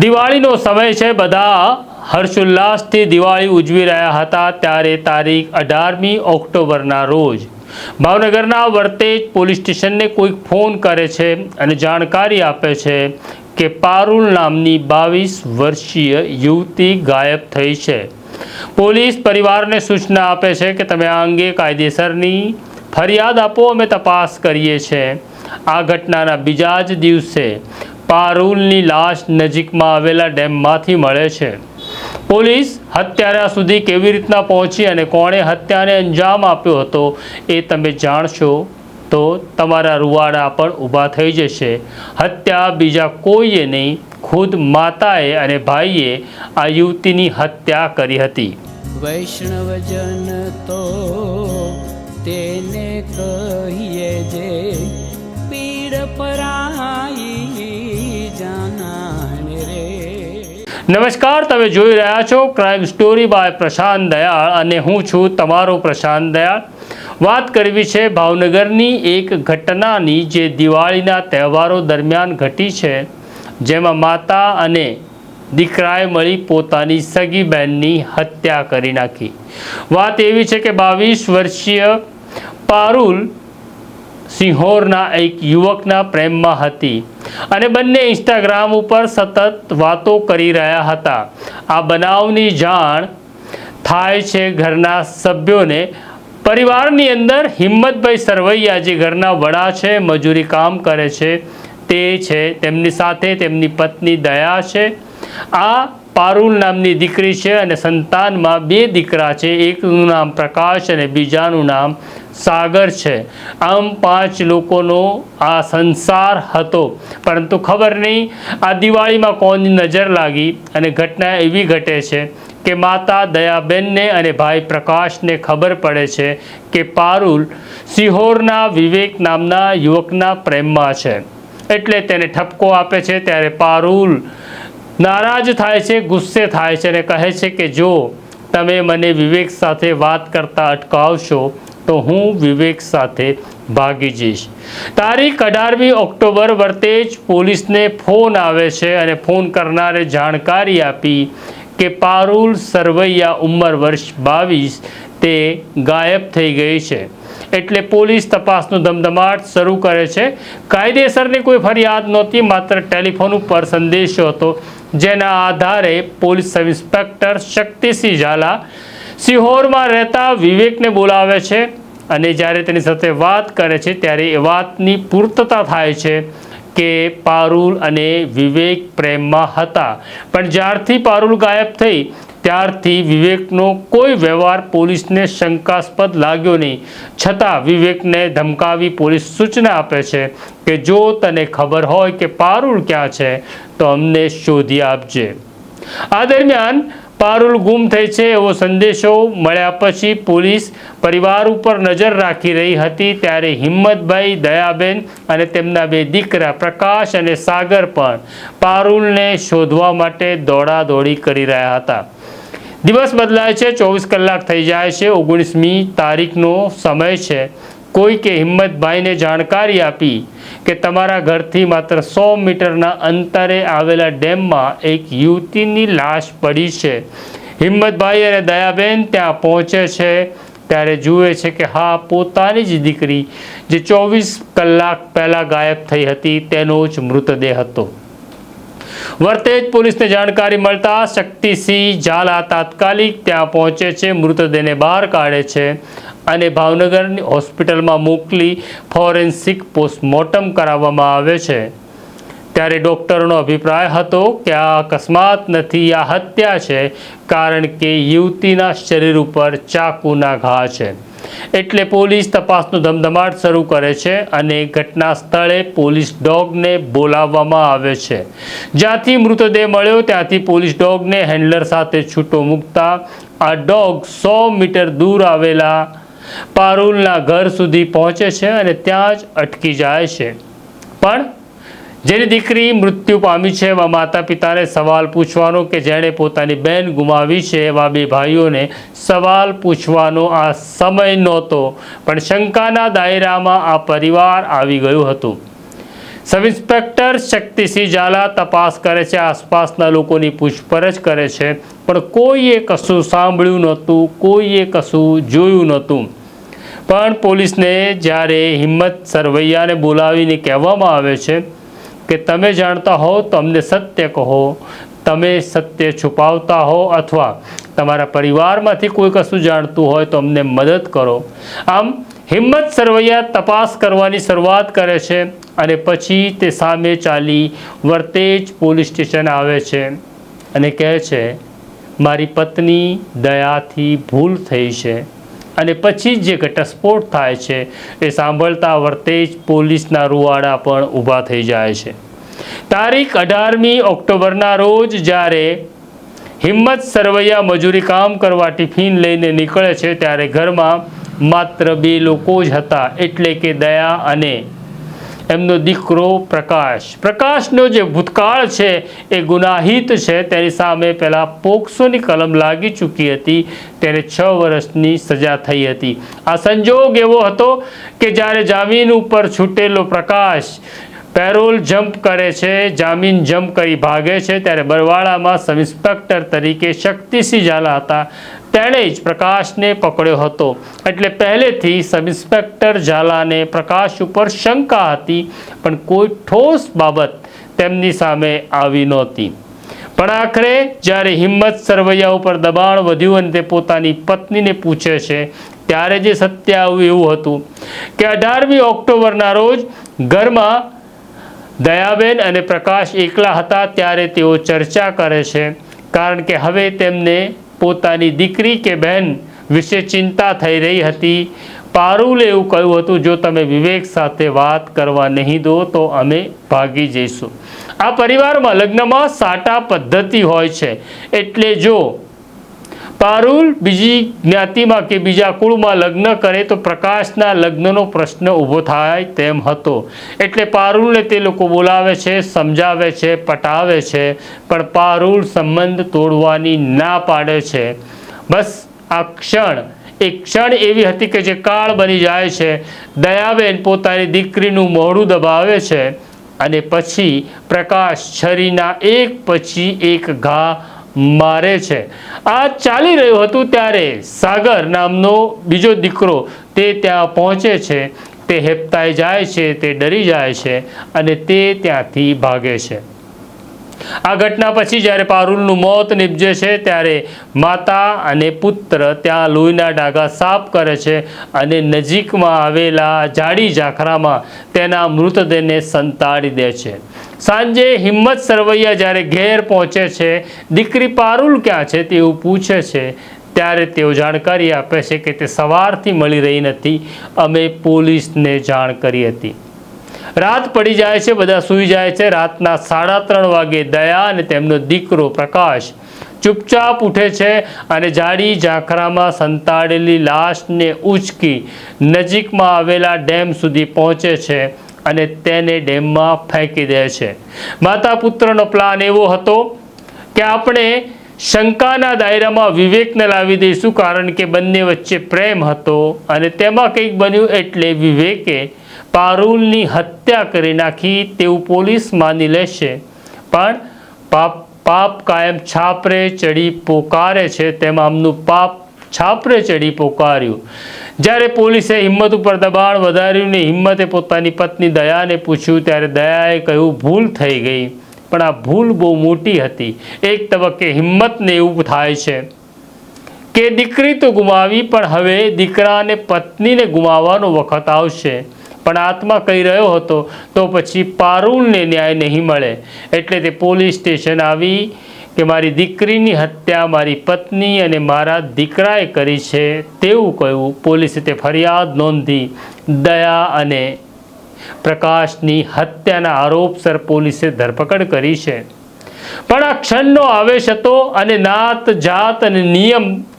દિવાળીનો સમય છે બધા હર્ષોલ્લાસથી દિવાળી ઉજવી રહ્યા હતા ત્યારે તારીખ અઢારમી ઓક્ટોબરના રોજ ભાવનગરના વર્તેજ પોલીસ સ્ટેશનને કોઈક ફોન કરે છે અને જાણકારી આપે છે કે પારુલ નામની બાવીસ વર્ષીય યુવતી ગાયબ થઈ છે. પોલીસ પરિવારને સૂચના આપે છે કે તમે આ અંગે કાયદેસરની ફરિયાદ આપો, અમે તપાસ કરીએ છીએ. આ ઘટનાના બીજા જ દિવસે પારુલની લાશ નજીકમાં આવેલા ડેમમાંથી મળે છે. પોલીસ હત્યારા સુધી કેવી રીતના પહોંચી અને કોણે હત્યાને અંજામ આપ્યો હતો એ તમે જાણશો તો તમારા રૂવાડા પણ ઊભા થઈ જશે. હત્યા બીજા કોઈએ નહીં, ખુદ માતાએ અને ભાઈએ આ યુવતીની હત્યા કરી હતી. વૈષ્ણવજન તો તેને કહીએ જે નમસ્કાર, તમે જોઈ રહ્યા છો crime story by Prashant Dayal અને હું છું તમારો પ્રશાંત દયાળ. વાત કરવી છે ભાવનગરની એક ઘટનાની જે દિવાળીના તહેવારો દરમિયાન ઘટી છે, જેમાં માતા અને દીકરાએ મળી પોતાની સગી બહેનની હત્યા કરી નાખી. વાત એવી છે કે બાવીસ વર્ષીય પારુલ સિંહોરના એક યુવકના પ્રેમમાં હતી અને બંને ઇન્સ્ટાગ્રામ ઉપર સતત વાતો કરી રહ્યા હતા. આ બનાવની જાણ થાય છે ઘરના સભ્યોને. પરિવારની અંદર હિંમતભાઈ સરવૈયા જે ઘરના વડા છે, મજૂરી કામ કરે છે, તે છે. તેમની સાથે તેમની પત્ની દયા છે. આ પારુલ નામની દીકરી છે અને સંતાનમાં બે દીકરા છે. એકનું નામ પ્રકાશ અને બીજાનું નામ સાગર છે. આમ પાંચ લોકોનો આ સંસાર હતો. પરંતુ ખબર નહીં, આ દિવાળીમાં કોની નજર લાગી અને ઘટના એવી ઘટે છે કે માતા દયાબેનને અને ભાઈ પ્રકાશને ખબર પડે છે કે પારુલ સિહોરના વિવેક નામના યુવકના પ્રેમમાં છે. એટલે તેને ઠપકો આપે છે ત્યારે પારુલ નારાજ થાય છે, ગુસ્સે થાય છે અને કહે છે કે જો તમે મને વિવેક સાથે વાત કરતા અટકાવશો તો હું વિવેક સાથે ભાગી જઈશ. તારીખ અઢારમી ઓક્ટોબર વર્તે જ પોલીસને ફોન આવે છે અને ફોન કરનારે જાણકારી આપી કે પારુલ સરવૈયા ઉંમર વર્ષ બાવીસ, તે ગાયબ થઈ ગઈ છે. એટલે પોલીસ તપાસનો ધમધમાટ શરૂ કરે છે. કાયદેસરની કોઈ ફરિયાદ નહોતી, માત્ર ટેલિફોન ઉપર સંદેશો હતો, જેના આધારે police sub inspector Shaktisinh Zala સિહોરમાં રહેતા વિવેકને બોલાવે છે અને જ્યારે તેની સાથે વાત કરે છે, ત્યારે એ વાતની પૂર્તતા થાય છે કે પારુલ અને વિવેક પ્રેમમાં હતા. પણ જ્યારથી પારુલ ગાયબ થઈ, ત્યારથી વિવેકનો કોઈ વ્યવહાર પોલીસને શંકાસ્પદ લાગ્યો નહીં. છતાં વિવેકને ધમકાવી પોલીસ સૂચના આપે છે કે જો તને ખબર હોય કે પારુલ ક્યાં છે, તો અમને શોધી આપજે. આ દરમિયાન પારુલ ગુમ થઈ છે એવો સંદેશો મળ્યા પછી પોલીસ પરિવાર ઉપર નજર રાખી રહી હતી ત્યારે હિંમતભાઈ દયાબેન અને તેમના બે દીકરા પ્રકાશ અને સાગર પણ પારુલને શોધવા માટે દોડાદોડી કરી રહ્યા હતા. દિવસ બદલાય છે, ચોવીસ કલાક થઈ જાય છે, ઓગણીસમી તારીખનો સમય છે. કોઈકે હિંમતભાઈને જાણકારી આપી કે તમારા ઘરથી માત્ર સો મીટરના અંતરે આવેલા ડેમમાં એક યુવતીની લાશ પડી છે. હિંમતભાઈ અને દયાબેન ત્યાં પહોંચે છે, ત્યારે જુએ છે કે હા, પોતાની જ દીકરી જે ચોવીસ કલાક પહેલાં ગાયબ થઈ હતી, તેનો જ મૃતદેહ હતો. વર્તેજ પોલીસને જાણકારી મળતા શક્તિસિંહ ઝાલા તાત્કાલિક ત્યાં પહોંચે છે, મૃતદેહને બહાર કાઢે છે. અને ભાવનગરની હોસ્પિટલમાં મોકલી ફોરેન્સિક પોસ્ટમોર્ટમ કરાવવામાં આવે છે. ત્યારે ડૉક્ટરનો અભિપ્રાય હતો કે આ અકસ્માત નથી, આ હત્યા છે, કારણ કે યુવતીના શરીર ઉપર ચાકુના ઘા છે. એટલે પોલીસ તપાસનો ધમધમાટ શરૂ કરે છે અને ઘટના સ્થળે પોલીસ ડોગને બોલાવવામાં આવે છે. જ્યાંથી મૃતદેહ મળ્યો, ત્યાંથી પોલીસ ડોગને હેન્ડલર સાથે છૂટો મૂકતા આ ડોગ સો મીટર દૂર આવેલા પારુલના ઘર સુધી પહોંચે છે અને ત્યાં જ અટકી જાય છે. પણ જેની દીકરી મૃત્યુ પામી છે એવા માતા પિતાને સવાલ પૂછવાનો કે જેણે પોતાની બહેન ગુમાવી છે એવા બે ભાઈઓને સવાલ પૂછવાનો આ સમય નહોતો. પણ શંકાના દાયરામાં આ પરિવાર આવી ગયું હતું. સબ ઇન્સ્પેક્ટર શક્તિસિંહ ઝાલા તપાસ કરે છે, આસપાસના લોકોની પૂછપરછ કરે છે, પણ કોઈએ કશું સાંભળ્યું નહોતું કોઈએ કશું જોયું નહોતું. પણ પોલીસને જ્યારે હિંમત સરવૈયાને બોલાવીને કહેવામાં આવે છે કે તમે જાણતા હો તો અમને સત્ય કહો, તમે સત્ય છુપાવતા હો અથવા તમારા પરિવારમાંથી કોઈ કશું જાણતું હોય તો અમને મદદ કરો. આમ હિંમત સરવૈયા તપાસ કરવાની શરૂઆત કરે છે અને પછી તે સામે ચાલી વર્તેજ પોલીસ સ્ટેશન આવે છે અને કહે છે, મારી પત્ની દયાથી ભૂલ થઈ છે અને પછી જે ઘટસ્ફોટ થાય છે એ સાંભળતા વર્તેજ પોલીસના રૂવાડા પણ ઊભા થઈ જાય છે. તારીખ અઢારમી ઓક્ટોબરના રોજ જ્યારે હિંમત સરવૈયા મજૂરી કામ કરવા ટિફિન લઈને નીકળે છે, ત્યારે ઘરમાં માત્ર બે લોકો જ હતા, એટલે કે દયા અને એમનો દીકરો પ્રકાશ. પ્રકાશનો જે ભૂતકાળ છે, એ ગુનાહિત છે. તેની સામે પહેલાં પોક્સોની કલમ લાગી ચૂકી હતી. તેને છ વર્ષની સજા થઈ હતી. આ સંજોગ એવો હતો કે જ્યારે જામીન ઉપર છૂટેલો પ્રકાશ પેરોલ જમ્પ કરે છે, જામીન જમ્પ કરી ભાગે છે, ત્યારે બરવાળામાં સબ ઇન્સ્પેક્ટર તરીકે શક્તિસિંહ ઝાલા હતા. તેણે જ પ્રકાશને પકડ્યો હતો. એટલે પહેલેથી સબ ઇન્સ્પેક્ટર ઝાલાને પ્રકાશ ઉપર શંકા હતી, પણ કોઈ ઠોસ બાબત તેમની સામે આવી નહોતી. પણ આખરે જ્યારે હિંમત સરવૈયા ઉપર દબાણ વધ્યું અને તે પોતાની પત્નીને પૂછે છે, ત્યારે જે સત્ય આવ્યું એવું હતું કે અઢારમી ઓક્ટોબરના રોજ ઘરમાં દયાબેન અને પ્રકાશ એકલા હતા ત્યારે તેઓ ચર્ચા કરે છે, કારણ કે હવે તેમને પોતાની દીકરી કે બહેન વિશે ચિંતા થઈ રહી હતી. પારુલે એવું કહ્યું હતું, જો તમે વિવેક સાથે વાત કરવા નહીં દો, તો અમે ભાગી જઈશું. આ પરિવારમાં લગ્નમાં સાટા પદ્ધતિ હોય છે, એટલે જો પારુલ બીજી જ્ઞાતિમાં કે બીજા કુળમાં લગ્ન કરે તો પ્રકાશના લગ્નનો પ્રશ્ન ઊભો થાય તેમ હતો. એટલે પારુલને તે લોકો બોલાવે છે, સમજાવે છે, પટાવે છે, પણ પારુલ સંબંધ તોડવાની ના પાડે છે. બસ આ ક્ષણ એક ક્ષણ એવી હતી કે જે કાળ બની જાય છે. દયાબેન પોતાની દીકરીનું મોઢું દબાવે છે અને પછી પ્રકાશ છરીના એક પછી એક ઘા મારે છે. આ ચાલી રહ્યું હતું ત્યારે સાગર નામનો બીજો દીકરો તે ત્યાં પહોંચે છે. તે હેપતાઈ જાય છે, તે ડરી જાય છે અને તે ત્યાંથી ભાગે છે. આ ઘટના પછી જ્યારે પારુલનું મોત નિપજે છે, ત્યારે માતા અને પુત્ર ત્યાં લોહીના ડાઘા સાફ કરે છે અને નજીકમાં આવેલા જાડી ઝાખરામાં તેના મૃતદેહને સંતાડી દે છે. સાંજે હિંમત સરવૈયા જ્યારે ઘેર પહોંચે છે, દીકરી પારુલ ક્યાં છે? તેવું પૂછે છે. ત્યારે તેઓ જાણકારી આપે છે કે તે સવારથી મળી રહી નથી. અમે પોલીસને જાણ કરી હતી. રાત પડી જાય છે, બધા સૂઈ જાય છે. રાતના સાડા ત્રણ વાગે દયા અને તેમનો દીકરો પ્રકાશ ચૂપચાપ ઉઠે છે અને જાડી ઝાંખરામાં સંતાડેલી લાશને ઉચકી નજીકમાં આવેલા ડેમ સુધી પહોંચે છે અને તેને ડેમમાં ફેંકી દે છે. માતા પુત્રનો પ્લાન એવો હતો કે આપણે શંકાના દાયરામાં વિવેકને લાવી દઈશું, કારણ કે બંને વચ્ચે પ્રેમ હતો અને તેમાં કંઈક બન્યું એટલે વિવેકે પારુલની હત્યા કરી નાખી તેવું પોલીસ માની લેશે. પણ પાપ પાપ કાયમ છાપરે ચડી પોકારે છે તેમ આમનું પાપ છાપરે ચડી પોકાર્યું. જ્યારે પોલીસે હિંમત ઉપર દબાણ વધાર્યું ને હિંમતે પોતાની પત્ની દયાને પૂછ્યું, ત્યારે દયાએ કહ્યું, ભૂલ થઈ ગઈ. પણ આ ભૂલ બહુ મોટી હતી. એક તબક્કે હિંમતને એવું થાય છે કે દીકરી તો ગુમાવી, પણ હવે દીકરાને પત્નીને ગુમાવવાનો વખત આવશે. પણ આત્મા કહી રહ્યો હતો, તો પછી પારુલને ન્યાય નહીં મળે. એટલે તે પોલીસ સ્ટેશન આવી કે મારી દીકરીની હત્યા મારી પત્ની અને મારા દીકરાએ કરી છે તેવું કહ્યું. પોલીસે તે ફરિયાદ નોંધી દયા અને પ્રકાશની હત્યાના આરોપસર પોલીસે ધરપકડ કરી છે. પણ આ ક્ષણનો આવેશ હતો અને નાત જાત અને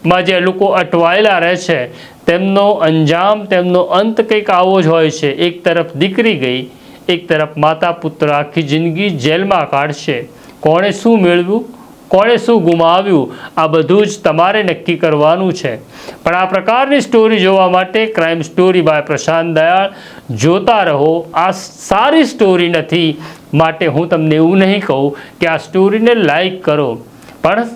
નિયમમાં જે લોકો અટવાયેલા રહે છે, તેમનો અંજામ, તેમનો અંત કંઈક આવો જ હોય છે. એક તરફ દીકરી ગઈ, એક તરફ માતા પુત્ર આખી જિંદગી જેલમાં કાઢશે. કોણે શું મેળવ્યું? કોણે શું ગુમાવ્યું? આ બધું જ તમારે નક્કી કરવાનું છે. પણ આ પ્રકારની સ્ટોરી જોવા માટે crime story by Prashant Dayal જોતા રહો. આ સારી સ્ટોરી નથી. માટે હું તમને એવું નહીં કહું કે આ સ્ટોરીને લાઈક કરો. પણ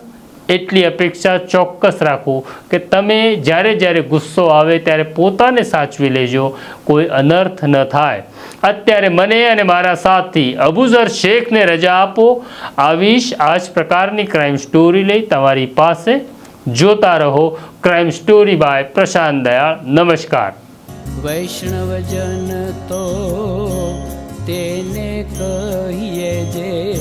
એટલી અપેક્ષા ચોક્કસ રાખો કે તમે જ્યારે જ્યારે ગુસ્સો આવે ત્યારે પોતાને સાચવી લેજો. કોઈ અનર્થ ન થાય. અત્યારે મને અને મારા સાથી અબુઝર શેખને રજા આપો. આવીશ આ જ પ્રકારની ક્રાઇમ સ્ટોરી લઈ તમારી પાસે. જોતા રહો. Crime story by Prashant Dayal. નમસ્કાર. વૈષ્ણવજન તો તેને કહીએ જે